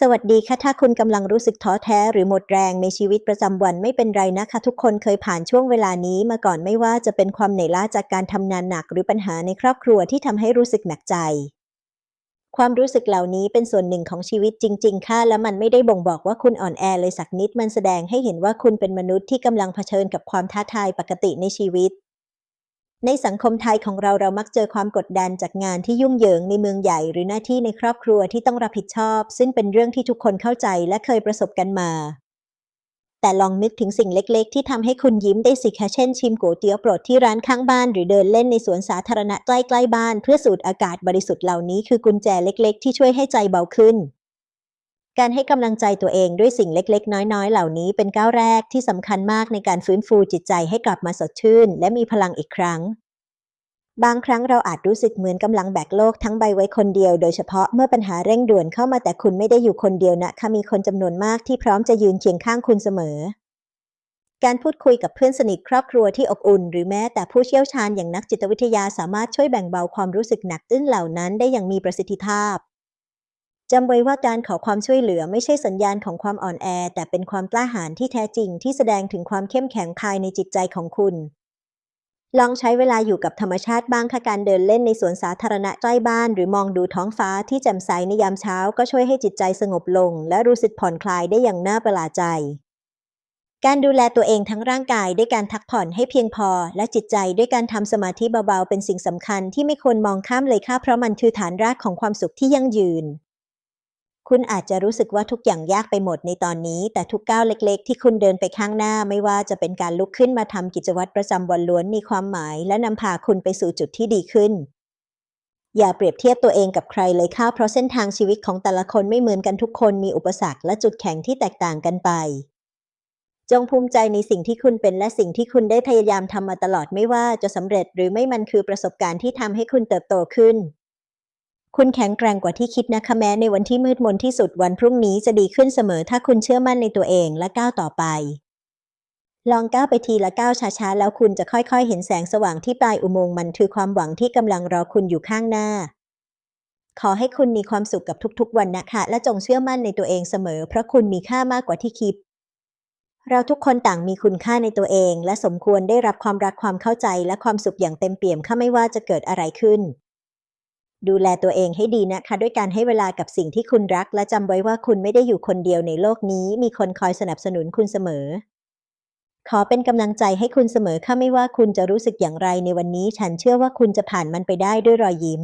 สวัสดีค่ะ ถ้าคุณกำลังรู้สึกท้อแท้หรือหมดแรงในชีวิตประจำวันไม่เป็นไรนะคะ ทุกคนเคยผ่านช่วงเวลานี้มาก่อนไม่ว่าจะเป็นความเหนื่อยล้าจากการทำงานหนักหรือปัญหาในครอบครัวที่ทำให้รู้สึกหนักใจ ความรู้สึกเหล่านี้เป็นส่วนหนึ่งของชีวิตจริง ๆ ค่ะ และมันไม่ได้บ่งบอกว่าคุณอ่อนแอเลยสักนิดมันแสดงให้เห็นว่าคุณเป็นมนุษย์ที่กำลังเผชิญกับความท้าทายปกติในชีวิต ในสังคมไทยของเราเรามักเจอความกดดันจากงานที่ยุ่งเหยิงในเมืองใหญ่ หรือหน้าที่ในครอบครัวที่ต้องรับผิดชอบ ซึ่งเป็นเรื่องที่ทุกคนเข้าใจและเคยประสบกันมา แต่ลองนึกถึงสิ่งเล็กๆ ที่ทำให้คุณยิ้มได้สิคะเช่นชิมก๋วยเตี๋ยวโปรดที่ร้านข้างบ้าน หรือเดินเล่นในสวนสาธารณะใกล้ๆบ้าน เพื่อสูดอากาศบริสุทธิ์เหล่านี้คือกุญแจเล็ก ๆ ที่ช่วยให้ใจเบาขึ้น การให้กำลังใจตัวเองด้วยสิ่งเล็ก ๆ น้อย ๆ เหล่านี้เป็นก้าวแรกที่สำคัญมากในการฟื้นฟูจิตใจให้กลับมาสดชื่น และมีพลังอีกครั้ง บางครั้งเราอาจรู้สึกเหมือนกำลังแบกโลกทั้งใบไว้คนเดียว โดยเฉพาะเมื่อปัญหาเร่งด่วนเข้ามาแต่คุณไม่ได้อยู่คนเดียวนะคะมีคนจำนวนมากที่พร้อมจะยืนเคียงข้างคุณเสมอ การพูดคุยกับเพื่อนสนิทครอบครัวที่อบอุ่น หรือแม้แต่ผู้เชี่ยวชาญอย่างนักจิตวิทยาสามารถช่วยแบ่งเบาความรู้สึกหนักอึ้งเหล่านั้นได้อย่างมีประสิทธิภาพ จำไว้ว่าการขอความช่วยเหลือไม่ใช่สัญญาณของความอ่อนแอ แต่เป็นความกล้าหาญที่แท้จริงที่แสดงถึงความเข้มแข็งภายในจิตใจของคุณ ลองใช้เวลาอยู่กับธรรมชาติบ้างค่ะการเดินเล่นในสวนสาธารณะใกล้บ้าน หรือมองดูท้องฟ้าที่แจ่มใสในยามเช้าก็ช่วยให้จิตใจสงบลง และรู้สึกผ่อนคลายได้อย่างน่าประหลาดใจ การดูแลตัวเองทั้งร่างกายด้วยการพักผ่อนให้เพียงพอ และจิตใจด้วยการทำสมาธิเบาๆเป็นสิ่งสำคัญที่ไม่ควรมองข้ามเลยค่ะเพราะมันคือฐานรากของความสุขที่ยั่งยืน คุณอาจจะรู้สึกว่าทุกอย่างยากไปหมดในตอนนี้ แต่ทุกก้าวเล็กๆ ที่คุณเดินไปข้างหน้า ไม่ว่าจะเป็นการลุกขึ้นมาทำกิจวัตรประจำวันล้วนมีความหมาย และนำพาคุณไปสู่จุดที่ดีขึ้น อย่าเปรียบเทียบตัวเองกับใครเลยค่ะเพราะเส้นทางชีวิตของแต่ละคนไม่เหมือนกันทุกคนมีอุปสรรคและจุดแข็งที่แตกต่างกันไป จงภูมิใจในสิ่งที่คุณเป็นและสิ่งที่คุณได้พยายามทำมาตลอดไม่ว่าจะสำเร็จหรือไม่มันคือประสบการณ์ที่ทำให้คุณเติบโตขึ้น คุณแข็งแกร่งกว่าที่คิดนะคะแม้ในวันที่มืดมนที่สุดวันพรุ่งนี้จะดีขึ้นเสมอถ้าคุณเชื่อมั่นในตัวเองและก้าวต่อไป ลองก้าวไปทีละก้าวช้าๆ แล้วคุณจะค่อยๆ เห็นแสงสว่างที่ปลายอุโมงค์มันคือความหวังที่กำลังรอคุณอยู่ข้างหน้า ขอให้คุณมีความสุขกับทุกๆ วันนะคะ และจงเชื่อมั่นในตัวเองเสมอ เพราะคุณมีค่ามากกว่าที่คิดเราทุกคนต่างมีคุณค่าในตัวเอง และสมควรได้รับความรักความเข้าใจและความสุขอย่างเต็มเปี่ยมค่ะไม่ว่าจะเกิดอะไรขึ้น ดูแลตัวเองให้ดีนะคะ ด้วยการให้เวลากับสิ่งที่คุณรัก และจำไว้ว่าคุณไม่ได้อยู่คนเดียวในโลกนี้ มีคนคอยสนับสนุนคุณเสมอ ขอเป็นกำลังใจให้คุณเสมอค่ะไม่ว่าคุณจะรู้สึกอย่างไรในวันนี้ ฉันเชื่อว่าคุณจะผ่านมันไปได้ด้วยรอยยิ้ม